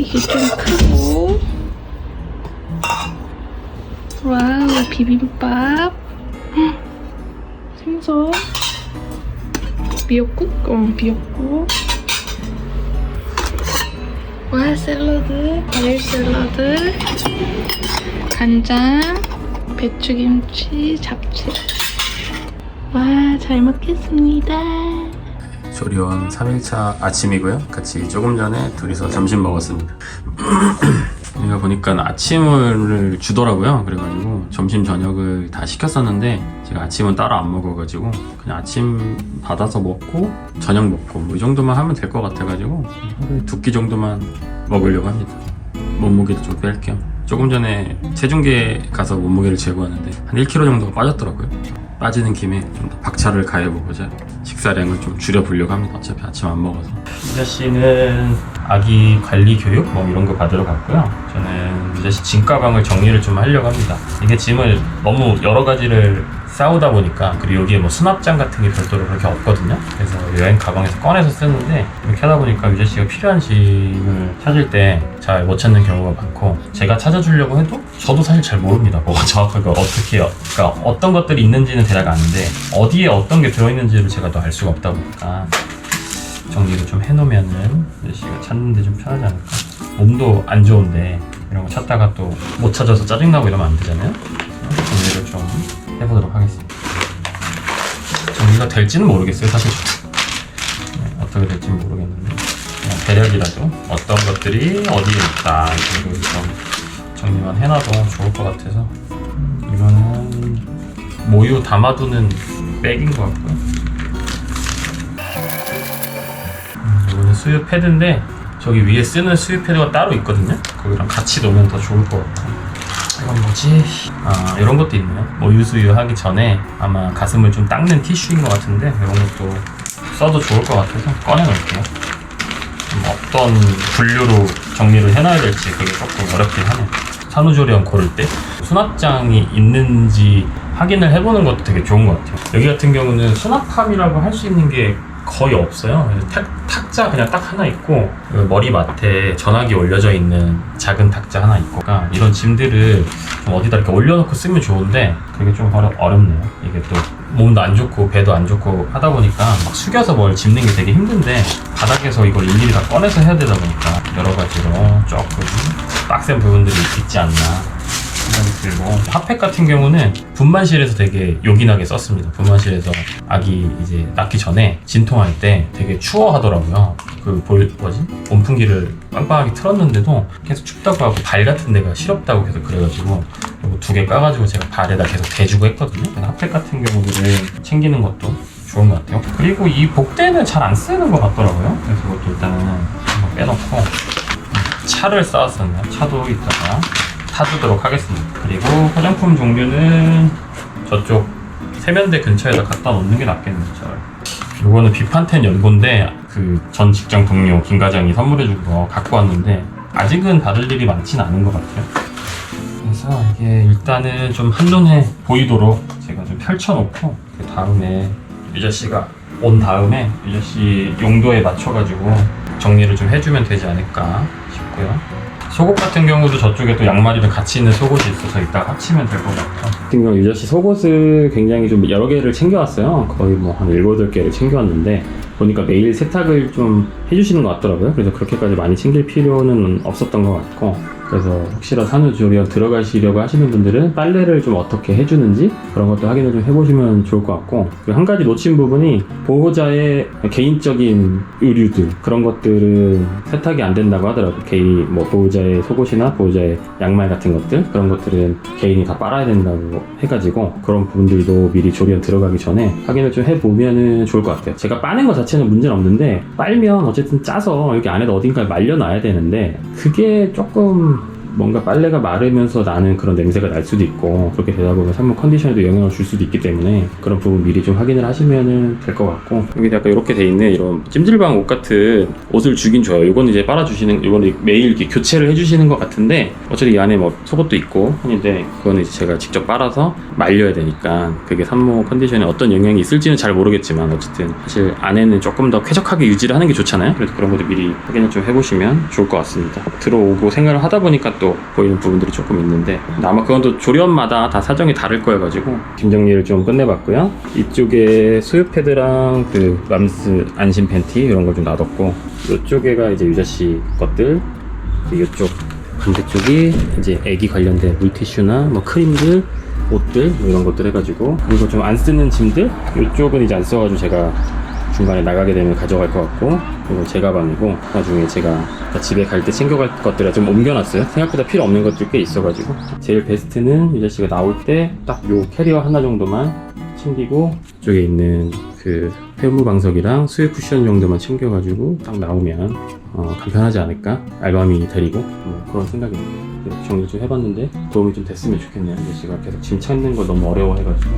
이게 좀 크고. 와우 비빔밥. 헉, 생선. 미역국? 어 미역국. 와 샐러드. 과일 샐러드. 간장. 배추김치 잡채. 와 잘 먹겠습니다 조리원 3일차 아침이고요. 같이 조금 전에 둘이서 점심 먹었습니다. 내가 보니까 아침을 주더라고요. 그래가지고 점심 저녁을 다 시켰었는데 제가 아침은 따로 안 먹어가지고 그냥 아침 받아서 먹고 저녁 먹고 뭐 이 정도만 하면 될 것 같아가지고 하루에 두 끼 정도만 먹으려고 합니다. 몸무게도 좀 뺄게요. 조금 전에 체중계 가서 몸무게를 재고하는데 한 1kg 정도가 빠졌더라고요. 빠지는 김에 좀 더 박차를 가해보고자 식사량을 좀 줄여보려고 합니다. 어차피 아침 안 먹어서. 유자 씨는 아기 관리 교육 뭐 이런 거 받으러 갔고요. 저는 유자 씨 짐 가방을 정리를 좀 하려고 합니다. 이게 짐을 너무 여러 가지를 싸우다 보니까 그리고 여기에 뭐 수납장 같은 게 별도로 그렇게 없거든요. 그래서 여행 가방에서 꺼내서 쓰는데 이렇게 하다 보니까 유자 씨가 필요한 짐을 찾을 때 잘 못 찾는 경우가 많고 제가 찾아주려고 해도 저도 사실 잘 모릅니다. 뭐가 정확하게 어떻게 그러니까 어떤 것들이 있는지는 대략 아는데 어디에 어떤 게 들어있는지를 제가 또 알 수가 없다 보니까 정리를 좀 해놓으면은 유자 씨가 찾는데 좀 편하지 않을까. 몸도 안 좋은데 이런 거 찾다가 또 못 찾아서 짜증나고 이러면 안 되잖아요. 정리를 좀 해보도록 하겠습니다. 정리가 될지는 모르겠어요, 사실. 네, 어떻게 될지 는 모르겠는데 그냥 대략이라도 어떤 것들이 어디에 있다 이 정도를 좀 정리만 해놔도 좋을 것 같아서 음, 이거는 모유 담아두는 백인 것 같고요. 음, 이거는 수유 패드인데 저기 위에 쓰는 수유 패드가 따로 있거든요. 거기랑 같이 놓으면 더 좋을 것 같아요. 이건 뭐지? 아 이런 것도 있네요. 모유 수유 하기 전에 아마 가슴을 좀 닦는 티슈인 것 같은데 이런 것도 써도 좋을 것 같아서 꺼내 놓을게요. 좀 어떤 분류로 정리를 해놔야 될지 그게 조금 어렵긴 하네요. 산후조리원 고를 때 수납장이 있는지 확인을 해보는 것도 되게 좋은 것 같아요. 여기 같은 경우는 수납함이라고 할 수 있는 게 거의 없어요. 탁, 탁자 그냥 딱 하나 있고 그 머리맡에 전화기 올려져 있는 작은 탁자 하나 있고 그러니까 이런 짐들을 좀 어디다 이렇게 올려놓고 쓰면 좋은데 그게 좀 어려, 어렵네요. 이게 또 몸도 안 좋고 배도 안 좋고 하다 보니까 막 숙여서 뭘 짚는 게 되게 힘든데 바닥에서 이걸 일일이 다 꺼내서 해야 되다 보니까 여러 가지로 조금 빡센 부분들이 있지 않나 생각이 들고 핫팩 같은 경우는 분만실에서 되게 요긴하게 썼습니다. 분만실에서 아기 이제 낳기 전에 진통할 때 되게 추워하더라고요. 그 볼, 뭐지 온풍기를 빵빵하게 틀었는데도 계속 춥다고 하고 발 같은 데가 시렵다고 계속 그래가지고 두 개 까가지고 제가 발에다 계속 대주고 했거든요. 핫팩 같은 경우들을 챙기는 것도 좋은 것 같아요. 그리고 이 복대는 잘 안 쓰는 것 같더라고요. 그래서 그것도 일단은 한번 빼놓고 차를 쌓았었네요. 차도 이따가 사두도록 하겠습니다. 그리고 화장품 종류는 저쪽 세면대 근처에다 갖다 놓는 게 낫겠네요. 저. 이거는 비판텐 연고인데 그 전 직장 동료 김 과장이 선물해준 거 갖고 왔는데 아직은 받을 일이 많진 않은 것 같아요. 그래서 이게 일단은 좀 한눈에 보이도록 제가 좀 펼쳐놓고 그 다음에 유자 씨가 온 다음에 유자 씨 용도에 맞춰가지고 정리를 좀 해주면 되지 않을까 싶고요. 속옷 같은 경우도 저쪽에 또 양말이랑 같이 있는 속옷이 있어서 이따 합치면 될 것 같아요. 같은 경우 유자 씨 속옷을 굉장히 좀 여러 개를 챙겨왔어요. 거의 뭐한 일곱 여덟 개를 챙겨왔는데 보니까 매일 세탁을 좀 해주시는 것 같더라고요. 그래서 그렇게까지 많이 챙길 필요는 없었던 것 같고 그래서 혹시나 산후조리원 들어가시려고 하시는 분들은 빨래를 좀 어떻게 해주는지 그런 것도 확인을 좀 해보시면 좋을 것 같고 그리고 한 가지 놓친 부분이 보호자의 개인적인 의류들 그런 것들은 세탁이 안 된다고 하더라고요. 개인 뭐 보호자의 속옷이나 보호자의 양말 같은 것들 그런 것들은 개인이 다 빨아야 된다고 해가지고 그런 부분들도 미리 조리원 들어가기 전에 확인을 좀 해보면은 좋을 것 같아요. 제가 빠는 것 자체는 문제는 없는데 빨면 어쨌든 짜서 여기 안에다 어딘가에 말려놔야 되는데 그게 조금 뭔가 빨래가 마르면서 나는 그런 냄새가 날 수도 있고 그렇게 되다 보면 산모 컨디션에도 영향을 줄 수도 있기 때문에 그런 부분 미리 좀 확인을 하시면은 될 것 같고 여기 약간 이렇게 돼 있는 이런 찜질방 옷 같은 옷을 주긴 줘요. 이거는 이제 빨아주시는 이거는 매일 이렇게 교체를 해주시는 것 같은데 어차피 이 안에 뭐 속옷도 있고 하는데 그거는 이제 제가 직접 빨아서 말려야 되니까 그게 산모 컨디션에 어떤 영향이 있을지는 잘 모르겠지만 어쨌든 사실 안에는 조금 더 쾌적하게 유지를 하는 게 좋잖아요. 그래서 그런 것도 미리 확인을 좀 해보시면 좋을 것 같습니다. 들어오고 생활을 하다 보니까 또 보이는 부분들이 조금 있는데 아마 그건 또 조련마다 다 사정이 다를 거여가지고 짐 정리를 좀 끝내봤고요. 이쪽에 수유 패드랑 그 맘스 안심 팬티 이런 걸 좀 놔뒀고 이쪽에가 이제 유자 씨 것들 이쪽 반대쪽이 이제 애기 관련된 물티슈나 뭐 크림들 옷들 뭐 이런 것들 해가지고 그리고 좀 안 쓰는 짐들 이쪽은 이제 안 써가지고 제가 중간에 나가게 되면 가져갈 것 같고 그리고 제 가방이고 나중에 제가 집에 갈 때 챙겨갈 것들을 좀 옮겨놨어요. 생각보다 필요 없는 것들 꽤 있어가지고. 제일 베스트는 유자 씨가 나올 때 딱 요 캐리어 하나 정도만 챙기고 이쪽에 있는 그 회무 방석이랑 수유 쿠션 정도만 챙겨가지고 딱 나오면 어, 간편하지 않을까? 알바미 데리고? 뭐 그런 생각입니다. 이렇게 정리 좀 해봤는데 도움이 좀 됐으면 좋겠네요. 유자 씨가 계속 짐 찾는 거 너무 어려워해가지고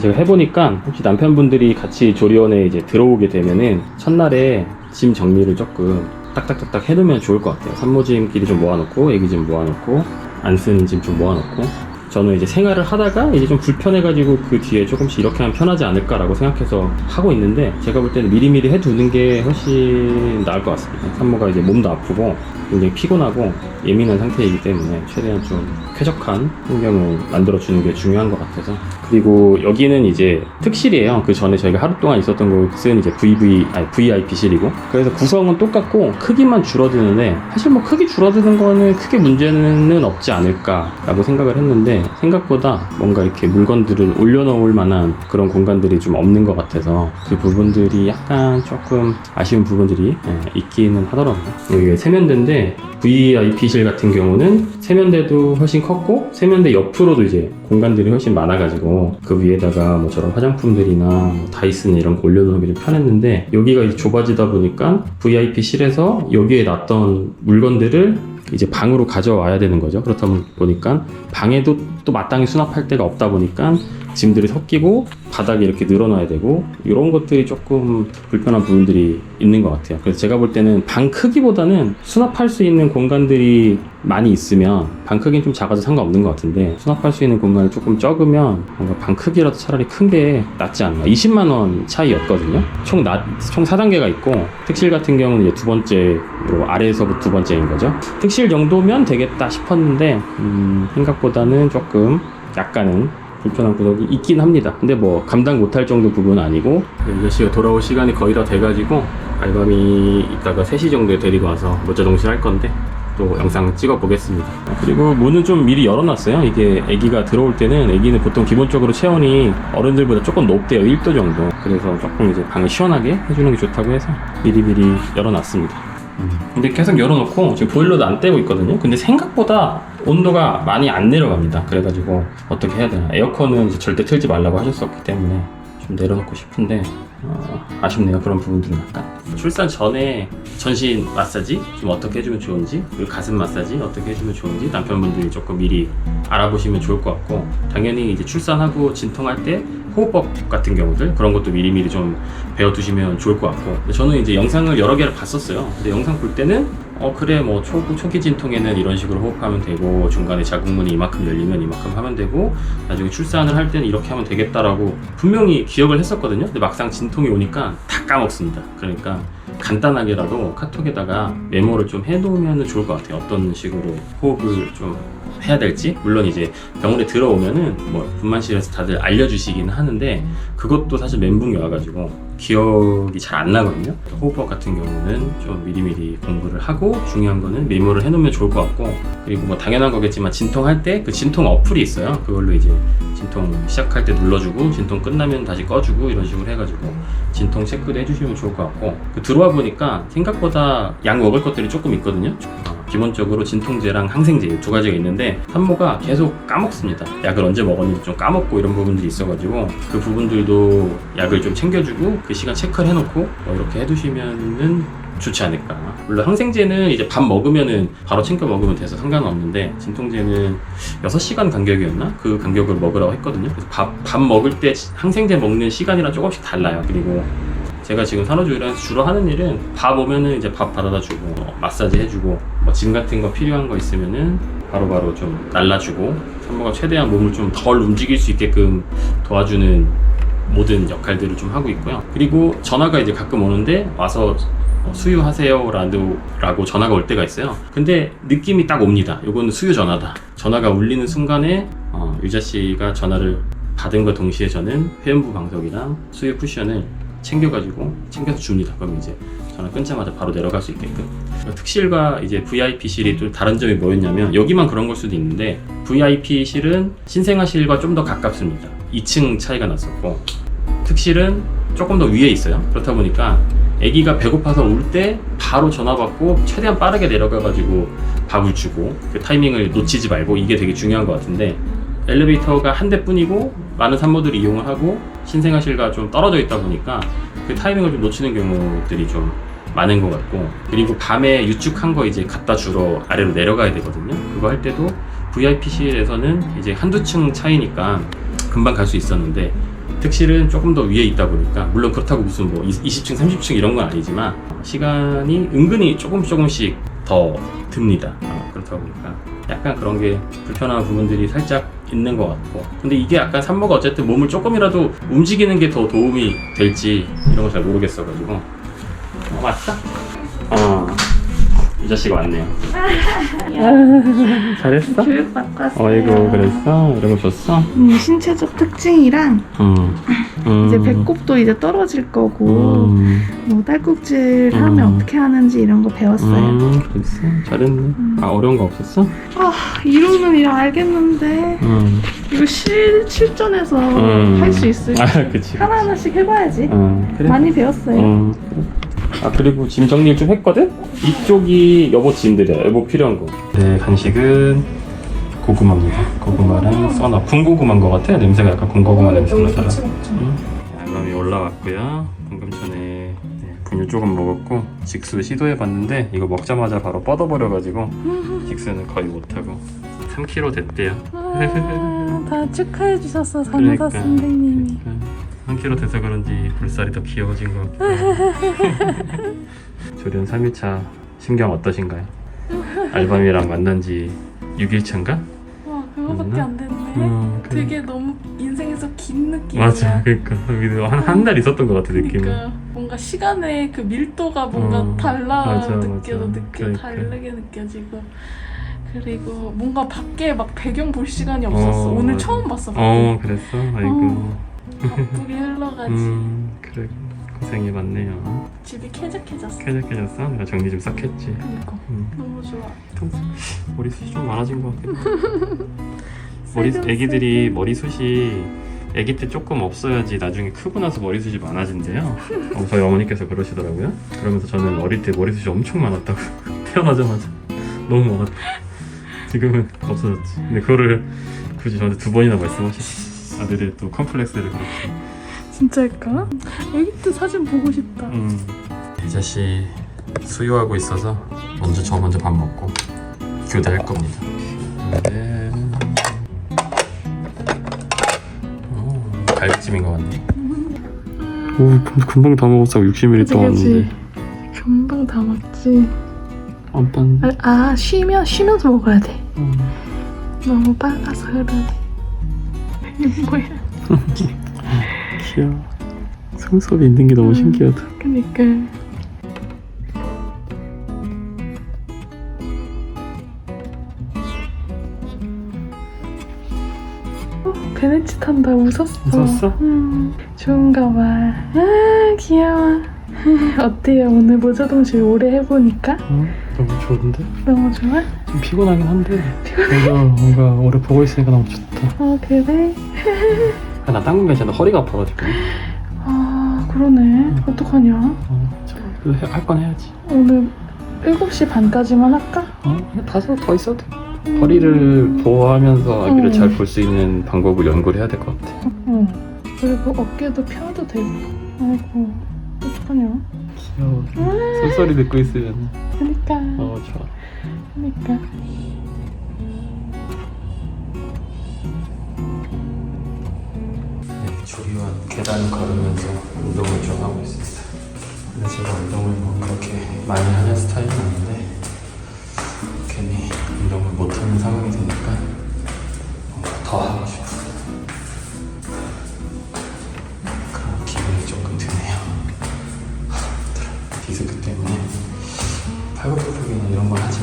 제가 해보니까 혹시 남편분들이 같이 조리원에 이제 들어오게 되면은 첫날에 짐 정리를 조금 딱딱딱딱 해놓으면 좋을 것 같아요. 산모짐끼리 좀 모아놓고, 애기 짐 모아놓고, 안 쓰는 짐 좀 모아놓고. 저는 이제 생활을 하다가 이제 좀 불편해가지고 그 뒤에 조금씩 이렇게 하면 편하지 않을까라고 생각해서 하고 있는데 제가 볼 때는 미리미리 해두는 게 훨씬 나을 것 같습니다. 산모가 이제 몸도 아프고 굉장히 피곤하고 예민한 상태이기 때문에 최대한 좀 쾌적한 환경을 만들어주는 게 중요한 것 같아서 그리고 여기는 이제 특실이에요. 그 전에 저희가 하루 동안 있었던 곳은 이제 VV 아니 VIP실이고 그래서 구성은 똑같고 크기만 줄어드는데 사실 뭐 크기 줄어드는 거는 크게 문제는 없지 않을까라고 생각을 했는데 생각보다 뭔가 이렇게 물건들을 올려놓을 만한 그런 공간들이 좀 없는 것 같아서 그 부분들이 약간 조금 아쉬운 부분들이 예, 있기는 하더라고요. 여기가 세면대인데 VIP실 같은 경우는 세면대도 훨씬 컸고 세면대 옆으로도 이제 공간들이 훨씬 많아가지고 그 위에다가 뭐 저런 화장품들이나 뭐 다이슨 이런 거 올려놓기 좀 편했는데 여기가 좁아지다 보니까 VIP실에서 여기에 놨던 물건들을 이제 방으로 가져와야 되는 거죠. 그렇다 보니까 방에도 또 마땅히 수납할 데가 없다 보니까 짐들이 섞이고 바닥에 이렇게 늘어놔야 되고 이런 것들이 조금 불편한 부분들이 있는 것 같아요. 그래서 제가 볼 때는 방 크기보다는 수납할 수 있는 공간들이 많이 있으면 방 크기는 좀 작아도 상관없는 것 같은데 수납할 수 있는 공간이 조금 적으면 뭔가 방 크기라도 차라리 큰 게 낫지 않나. 20만 원 차이였거든요. 총 나, 총 4단계가 있고 특실 같은 경우는 이제 두 번째로 아래에서부터 두 번째인 거죠. 특실 정도면 되겠다 싶었는데 음, 생각보다는 조금 약간은 불편한 구석이 있긴 합니다. 근데 뭐 감당 못할 정도 부분은 아니고 유자 씨가 돌아올 시간이 거의 다 돼가지고 알밤이 이따가 3시 정도에 데리고 와서 모자동실 할 건데 또 영상 찍어 보겠습니다. 그리고 문은 좀 미리 열어놨어요. 이게 아기가 들어올 때는 아기는 보통 기본적으로 체온이 어른들보다 조금 높대요. 1도 정도. 그래서 조금 이제 방을 시원하게 해주는 게 좋다고 해서 미리 미리 열어놨습니다. 근데 계속 열어놓고 지금 보일러도 안 떼고 있거든요. 근데 생각보다 온도가 많이 안 내려갑니다. 그래가지고 어떻게 해야 되나. 에어컨은 이제 절대 틀지 말라고 하셨었기 때문에 좀 내려놓고 싶은데 어, 아쉽네요. 그런 부분들은 약간. 출산 전에 전신 마사지 좀 어떻게 해주면 좋은지 그리고 가슴 마사지 어떻게 해주면 좋은지 남편분들이 조금 미리 알아보시면 좋을 것 같고 당연히 이제 출산하고 진통할 때 호흡법 같은 경우들 그런 것도 미리미리 좀 배워두시면 좋을 것 같고 저는 이제 영상을 여러 개를 봤었어요 근데 영상 볼 때는 어 그래 뭐 초, 초기 진통에는 이런 식으로 호흡하면 되고 중간에 자궁문이 이만큼 열리면 이만큼 하면 되고 나중에 출산을 할 때는 이렇게 하면 되겠다라고 분명히 기억을 했었거든요. 근데 막상 진통이 오니까 다 까먹습니다. 그러니까 간단하게라도 카톡에다가 메모를 좀 해놓으면 좋을 것 같아요. 어떤 식으로 호흡을 좀 해야 될지. 물론 이제 병원에 들어오면은 뭐 분만실에서 다들 알려주시긴 하는데 그것도 사실 멘붕이 와가지고 기억이 잘 안 나거든요. 호흡법 같은 경우는 좀 미리미리 공부를 하고 중요한 거는 메모를 해놓으면 좋을 것 같고 그리고 뭐 당연한 거겠지만 진통할 때 그 진통 어플이 있어요. 그걸로 이제 진통 시작할 때 눌러주고 진통 끝나면 다시 꺼주고 이런 식으로 해가지고 진통 체크도 해주시면 좋을 것 같고 그 들어와 보니까 생각보다 약 먹을 것들이 조금 있거든요. 어, 기본적으로 진통제랑 항생제 두 가지가 있는데 산모가 계속 까먹습니다. 약을 언제 먹었는지 좀 까먹고 이런 부분들이 있어가지고 그 부분들도 약을 좀 챙겨주고 그 시간 체크를 해놓고 뭐 이렇게 해두시면은 좋지 않을까. 물론 항생제는 이제 밥 먹으면은 바로 챙겨 먹으면 돼서 상관없는데 진통제는 6시간 간격이었나? 그 간격을 먹으라고 했거든요. 그래서 밥, 밥 먹을 때 항생제 먹는 시간이랑 조금씩 달라요. 그리고 제가 지금 산후조리원에서 주로 하는 일은 밥 오면은 이제 밥 받아다 주고 어, 마사지 해주고 뭐 짐 같은 거 필요한 거 있으면은 바로바로 좀 날라주고 산모가 최대한 몸을 좀 덜 움직일 수 있게끔 도와주는 모든 역할들을 좀 하고 있고요. 그리고 전화가 이제 가끔 오는데 와서 어, 수유하세요라고 라고 전화가 올 때가 있어요. 근데 느낌이 딱 옵니다. 요거는 수유 전화다. 전화가 울리는 순간에 어, 유자 씨가 전화를 받은 것 동시에 저는 회원부 방석이랑 수유 쿠션을 챙겨가지고 챙겨서 줍니다. 그럼 이제 전화 끊자마자 바로 내려갈 수 있게끔. 특실과 이제 VIP실이 또 다른 점이 뭐였냐면 여기만 그런 걸 수도 있는데 VIP실은 신생아실과 좀 더 가깝습니다. 2층 차이가 났었고 특실은 조금 더 위에 있어요. 그렇다 보니까 아기가 배고파서 울 때 바로 전화 받고 최대한 빠르게 내려가가지고 밥을 주고 그 타이밍을 놓치지 말고 이게 되게 중요한 것 같은데 엘리베이터가 한 대뿐이고 많은 산모들이 이용을 하고 신생아실과 좀 떨어져 있다 보니까 그 타이밍을 좀 놓치는 경우들이 좀 많은 것 같고 그리고 밤에 유축한 거 이제 갖다 주러 아래로 내려가야 되거든요. 그거 할 때도 VIP실에서는 이제 한두 층 차이니까 금방 갈 수 있었는데 특실은 조금 더 위에 있다 보니까 물론 그렇다고 무슨 뭐 20층, 30층 이런 건 아니지만 시간이 은근히 조금씩 조금씩 더 듭니다. 어, 그렇다 보니까 약간 그런 게 불편한 부분들이 살짝 있는 것 같고 근데 이게 약간 산모가 어쨌든 몸을 조금이라도 움직이는 게 더 도움이 될지 이런 거잘 모르겠어가지고 어, 왔어? 어. 이 자식 왔네요. 잘했어? 교육받고 왔어요. 어이구 그랬어? 이런 거 줬어? 음, 신체적 특징이랑 음. 음. 이제 배꼽도 이제 떨어질 거고 음. 뭐 딸꾹질 하면 음. 어떻게 하는지 이런 거 배웠어요. 음, 그랬어? 잘했네. 아, 어려운 거 없었어? 아 이론은 이라 알겠는데 음. 이거 실 실전에서 음. 할 수 있을지 아, 그치. 하나 하나씩 해봐야지. 어, 그래. 많이 배웠어요. 음, 그래. 아, 그리고 짐 정리를 좀 했거든? 이쪽이 여보 짐들이야. 여보 필요한 거. 네, 간식은 고구마입니다. 고구마랑 써나. 군고구마인 것 같아. 냄새가 약간 군고구마 냄새 나더라. 음. 알밤이 올라왔고요. 방금 전에 네, 분유 조금 먹었고 직수 시도해봤는데 이거 먹자마자 바로 뻗어버려가지고 직수는 거의 못하고 3kg 됐대요. 아, 다 축하해 주셨어 그러니까. 선생님이. 한 킬로 돼서 그런지 볼살이 더 귀여워진 것 같아요. 조련 3일차 심경 어떠신가요? 알밤이랑 만난 지 6일 차인가? 와 그거밖에 맞나? 안 됐네. 음, 그래. 되게 너무 인생에서 긴 느낌이야. 맞아, 그러니까 한한 달 있었던 것 같아 느낌이. 그러니까 뭔가 시간의 그 밀도가 뭔가 어, 달라 맞아, 맞아. 느껴 그러니까. 다르게 느껴지고 그리고 뭔가 밖에 막 배경 볼 시간이 없었어. 어, 오늘 맞아. 처음 봤어. 밖에. 어, 그랬어? 아이고. 바쁘게 흘러가지. 음, 그래. 고생이 많네요. 집이 쾌적해졌어. 쾌적해졌어? 내가 정리 좀 싹 했지. 그러니까 음. 너무 좋아. 머리숱이 좀 많아진 것 같아. 머리 애기들이. 머리숱이 애기 때 조금 없어야지 나중에 크고 나서 머리숱이 많아진대요. 어, 저희 어머니께서 그러시더라고요. 그러면서 저는 어릴 때 머리숱이 엄청 많았다고 태어나자마자 너무 많았다. 지금은 없어졌지. 근데 그거를 굳이 저한테 두 번이나 말씀하셨어. 아들의 또 컴플렉스를 그렇게. 진짜일까? 애기 때 사진 보고 싶다. 음. 이자씨 수유하고 있어서 먼저 저 먼저 밥 먹고 교대할 겁니다. 네. 오, 갈비찜인 것 같네. 오, 금방 다 먹었어. 60ml 그치, 그치. 금방 다 먹지. 뻔뻔. 아, 아 쉬면 쉬면서 먹어야 돼. 너무 빨라서 흐르네. 뭐야? 귀여워. 속눈썹이 있는 게 너무 음. 신기하다. 그니까. 어, 베네치 탄다 웃었어. 웃었어? 음, 좋은가 봐. 아 귀여워. 어때요 오늘 모자동실 오래 해보니까 어, 너무 좋은데? 너무 좋아? 좀 피곤하긴 한데. 그래도 뭔가 오래 보고 있으니까 너무 좋다. 어 그래? 아, 나 당근 괜찮아. 허리가 아파가지고. 아 그러네. 어떡하냐? 어, 할건 해야지. 오늘 7시 반까지만 할까? 어, 다섯 더 있어도 돼. 허리를 보호하면서 아기를 음. 잘볼 수 있는 방법을 연구를 해야 될 것 같아. 응. 그리고 어깨도 펴도 되고. 아이고, 어떡하냐. 귀여워. 숨소리 듣고 있으면 그니까 어 좋아. 그니까 네, 조리원 계단 걸으면서 운동을 좀 하고 있습니다. 근데 제가 운동을 뭐 그렇게 많이 하는 스타일은 아닌데 괜히 운동을 못하는 상황이 되니까 뭔가 더 하고 싶어요.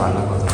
이런